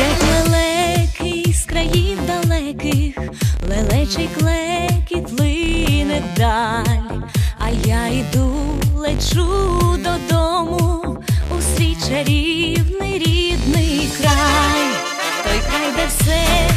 Як лелекий з країв далеких, лелечий клекіт плине даль, а я йду, лечу додому у свій чарівний рідний край, той край, де все.